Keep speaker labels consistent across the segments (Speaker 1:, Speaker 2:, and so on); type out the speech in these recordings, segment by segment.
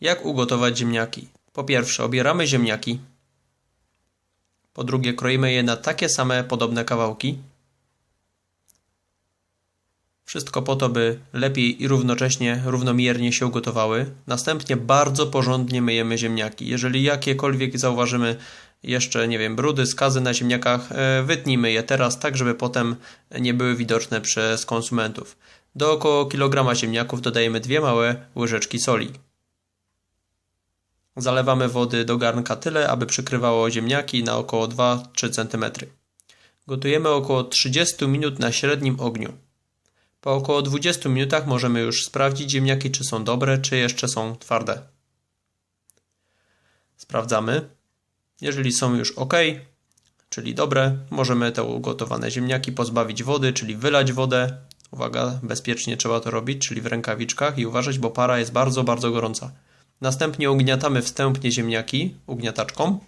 Speaker 1: Jak ugotować ziemniaki? Po pierwsze, obieramy ziemniaki. Po drugie, kroimy je na takie same podobne kawałki. Wszystko po to, by lepiej i równocześnie, równomiernie się ugotowały. Następnie bardzo porządnie myjemy ziemniaki. Jeżeli jakiekolwiek zauważymy jeszcze, nie wiem, brudy, skazy na ziemniakach, e, wytnijmy je teraz tak, żeby potem nie były widoczne przez konsumentów. Do około kilograma ziemniaków dodajemy dwie małe łyżeczki soli. Zalewamy wody do garnka tyle, aby przykrywało ziemniaki na około 2-3 cm. Gotujemy około 30 minut na średnim ogniu. Po około 20 minutach możemy już sprawdzić ziemniaki, czy są dobre, czy jeszcze są twarde. Sprawdzamy. Jeżeli są już ok, czyli dobre, możemy te ugotowane ziemniaki pozbawić wody, czyli wylać wodę. Uwaga, bezpiecznie trzeba to robić, czyli w rękawiczkach i uważać, bo para jest bardzo, bardzo gorąca. Następnie ugniatamy wstępnie ziemniaki ugniataczką.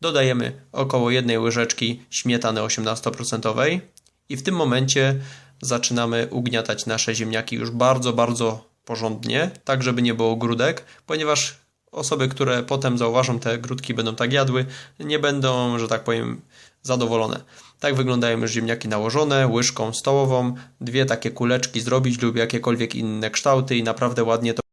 Speaker 1: Dodajemy około jednej łyżeczki śmietany 18% i w tym momencie zaczynamy ugniatać nasze ziemniaki już bardzo, bardzo porządnie, tak żeby nie było grudek, ponieważ osoby, które potem zauważą te grudki, będą tak jadły, nie będą, że tak powiem, zadowolone. Tak wyglądają już ziemniaki nałożone, łyżką stołową, dwie takie kuleczki zrobić lub jakiekolwiek inne kształty i naprawdę ładnie to